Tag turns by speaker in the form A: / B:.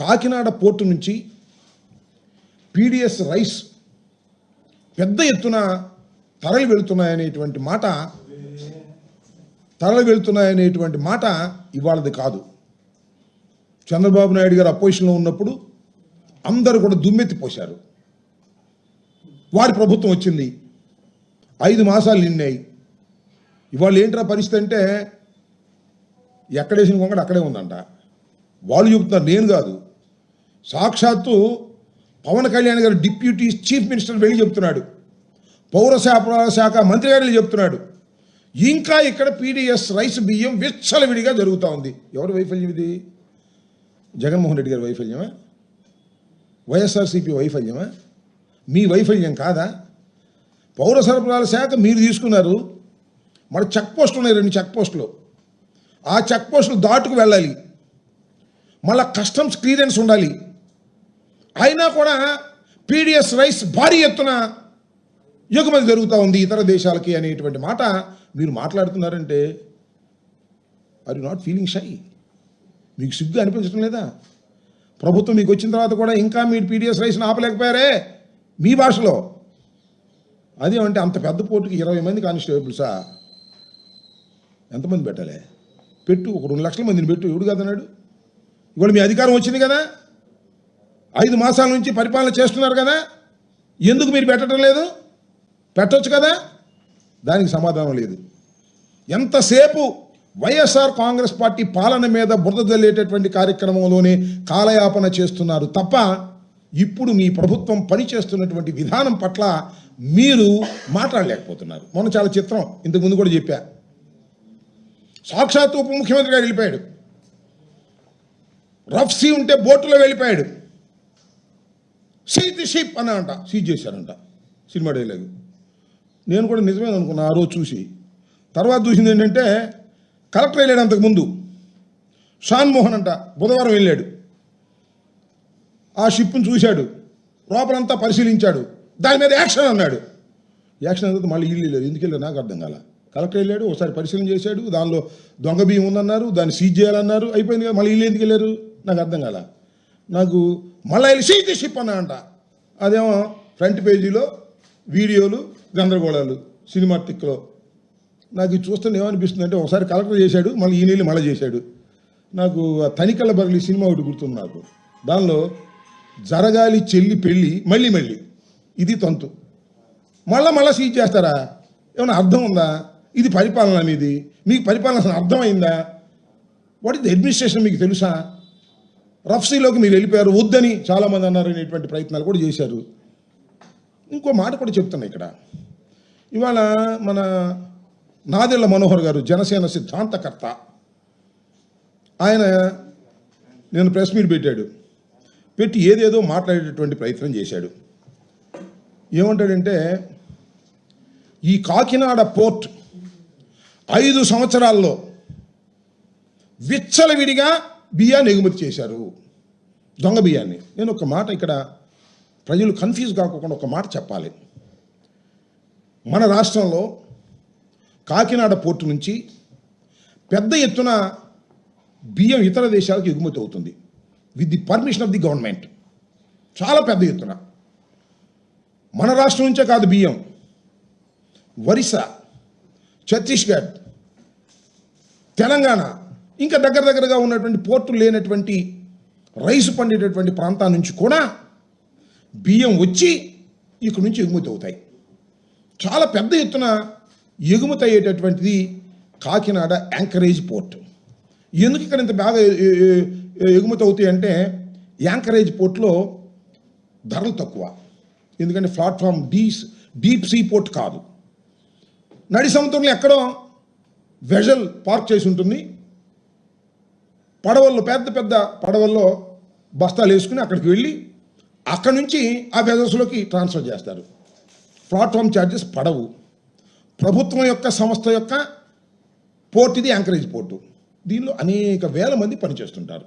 A: Kakinada port నుంచి PDS rice పెద్ద ఎత్తున తరలి వెళుతున్నాయనేటువంటి మాట తరలి వెళుతున్నాయనేటువంటి మాట ఇవాళది కాదు. చంద్రబాబు నాయుడు గారు అపోజిషన్లో ఉన్నప్పుడు అందరూ కూడా దుమ్మెత్తిపోశారు. వారి ప్రభుత్వం వచ్చింది. ఐదు మాసాలు నిన్నాయి ఇవాళ ఏంట్రా పరిస్థితి అంటే ఎక్కడేసిన కొంగడు అక్కడే ఉందంట. వాళ్ళు చెబుతున్నారు నేను కాదు. సాక్షాత్తు పవన్ కళ్యాణ్ గారు డిప్యూటీ చీఫ్ మినిస్టర్ వెళ్ళి చెప్తున్నాడు. పౌర సరఫరాల శాఖ మంత్రి గారు చెప్తున్నాడు. ఇంకా ఇక్కడ పీడిఎస్ రైస్ బియ్యం విచ్చలవిడిగా జరుగుతూ ఉంది. ఎవరి వైఫల్యం ఇది? జగన్మోహన్ రెడ్డి గారి వైఫల్యమా? వైఎస్ఆర్సీపీ వైఫల్యమా? మీ వైఫల్యం కాదా? పౌర సరఫరాల శాఖ మీరు తీసుకున్నారు. మన చెక్ పోస్టులు ఉన్నాయి రెండు చెక్ పోస్టులు. ఆ చెక్ పోస్టులు దాటుకు వెళ్ళాలి. మళ్ళీ కస్టమ్స్ క్లియరెన్స్ ఉండాలి. అయినా కూడా పీడిఎస్ రైస్ భారీ ఎత్తున ఎగుమతి జరుగుతూ ఉంది ఇతర దేశాలకి అనేటువంటి మాట మీరు మాట్లాడుతున్నారంటే are you not feeling shy మీకు సిగ్గు అనిపించడం లేదా? ప్రభుత్వం మీకు వచ్చిన తర్వాత కూడా ఇంకా మీరు పీడిఎస్ రైస్ని ఆపలేకపోయారే? మీ భాషలో. అది అంటే అంత పెద్ద పోటుకి ఇరవై మంది కానిస్టేబుల్సా ఎంతమంది పెట్టాలి? పెట్టు ఒక రెండు లక్షల మందిని పెట్టు ఎవడు కదన్నాడు? ఇవాళ మీ అధికారం వచ్చింది కదా? ఐదు మాసాల నుంచి పరిపాలన చేస్తున్నారు కదా? ఎందుకు మీరు పెట్టడం లేదు? పెట్టొచ్చు కదా? దానికి సమాధానం లేదు. ఎంతసేపు వైఎస్ఆర్ కాంగ్రెస్ పార్టీ పాలన మీద బురద జల్లేటటువంటి కార్యక్రమంలోనే కాలయాపన చేస్తున్నారు తప్ప ఇప్పుడు మీ ప్రభుత్వం పనిచేస్తున్నటువంటి విధానం పట్ల మీరు మాట్లాడలేకపోతున్నారు. మొన్న చాలా చిత్రం ఇంతకుముందు కూడా చెప్పా. సాక్షాత్ ఉప ముఖ్యమంత్రి గారు వెళ్ళిపోయాడు. రఫ్సీ ఉంటే బోటులో వెళ్ళిపోయాడు. సీట్ ది షిప్ అని అంట సీజ్ చేశారంట సినిమా డైలాగ్. నేను కూడా నిజమే అనుకున్నా ఆ రోజు చూసి. తర్వాత చూసింది ఏంటంటే కలెక్టర్ వెళ్ళాడు అంతకు ముందు. షాన్ మోహన్ అంట బుధవారం వెళ్ళాడు. ఆ షిప్ను చూశాడు. లోపలంతా పరిశీలించాడు. దాని మీద యాక్షన్ అన్నాడు. యాక్షన్ అనేది మళ్ళీ ఇల్లు లేదు ఎందుకు వెళ్ళారు నాకు అర్థం కాల. కలెక్టర్ వెళ్ళాడు ఒకసారి పరిశీలన చేశాడు. దానిలో దొంగ బియ్యం ఉందన్నారు దాన్ని సీజ్ చేయాలన్నారు. అయిపోయింది కదా మళ్ళీ ఇల్లు ఎందుకు వెళ్ళారు? నాకు అర్థం కాల. నాకు మళ్ళీ వెళ్ళి సీజ్ అంట. అదేమో ఫ్రంట్ పేజీలో వీడియోలు గందరగోళాలు సినిమాటిక్లో నాకు ఇది చూస్తే ఏమనిపిస్తుంది అంటే ఒకసారి కలెక్టర్ చేశాడు మళ్ళీ ఈ నీళ్ళు మళ్ళీ చేశాడు. నాకు ఆ తనికల బరలి సినిమా ఒకటి గుర్తుంది నాకు. దానిలో జరగాలి చెల్లి పెళ్ళి మళ్ళీ మళ్ళీ. ఇది తంతు. మళ్ళా మళ్ళీ సీజ్ చేస్తారా? ఏమైనా అర్థం ఉందా? ఇది పరిపాలన మీది. మీకు పరిపాలన అసలు అర్థమైందా? వాట్ ఇస్ ది అడ్మినిస్ట్రేషన్ మీకు తెలుసా? రఫ్సీలోకి మీరు వెళ్ళిపోయారు వద్దని చాలామంది అన్నారు అనేటువంటి ప్రయత్నాలు కూడా చేశారు. ఇంకో మాట కూడా చెప్తున్నా ఇక్కడ. ఇవాళ మన నాదెళ్ళ మనోహర్ గారు జనసేన సిద్ధాంతకర్త. ఆయన నేను ప్రెస్ మీట్ పెట్టాడు. పెట్టి ఏదేదో మాట్లాడేటటువంటి ప్రయత్నం చేశాడు. ఏమంటాడంటే ఈ కాకినాడ పోర్ట్ ఐదు సంవత్సరాల్లో విచ్చలవిడిగా బియ్యాన్ని ఎగుమతి చేశారు. దొంగ బియ్యాన్ని. నేను ఒక మాట ఇక్కడ ప్రజలు కన్ఫ్యూజ్ కాకుండా ఒక మాట చెప్పాలి. మన రాష్ట్రంలో కాకినాడ పోర్టు నుంచి పెద్ద ఎత్తున బియ్యం ఇతర దేశాలకు ఎగుమతి అవుతుంది. With the permission of the government చాలా పెద్ద ఎత్తున. మన రాష్ట్రం నుంచే కాదు బియ్యం. ఒరిస్సా ఛత్తీస్గఢ్ తెలంగాణ ఇంకా దగ్గర దగ్గరగా ఉన్నటువంటి పోర్టు లేనటువంటి రైసు పండేటటువంటి ప్రాంతాల నుంచి కూడా బియ్యం వచ్చి ఇక్కడ నుంచి ఎగుమతి అవుతాయి. చాలా పెద్ద ఎత్తున ఎగుమతి అయ్యేటటువంటిది కాకినాడ యాంకరేజ్ పోర్ట్. ఎందుకు ఇక్కడ ఇంత బాగా ఎగుమతి అవుతాయి అంటే యాంకరేజ్ పోర్ట్లో ధరలు తక్కువ. ఎందుకంటే ప్లాట్ఫామ్ డీస్ డీప్ సీ పోర్ట్ కాదు. నడి సముద్రంలో ఎక్కడో వెజల్ పార్క్ చేసి ఉంటుంది. పడవల్లో పెద్ద పెద్ద పడవల్లో బస్తాలు వేసుకుని అక్కడికి వెళ్ళి అక్కడి నుంచి ఆ వెజల్స్లోకి ట్రాన్స్ఫర్ చేస్తారు. ప్లాట్ఫామ్ ఛార్జెస్ పడవు. ప్రభుత్వం యొక్క సంస్థ యొక్క పోర్ట్ ఇది యాంకరేజ్ పోర్టు. దీనిలో అనేక వేల మంది పనిచేస్తుంటారు.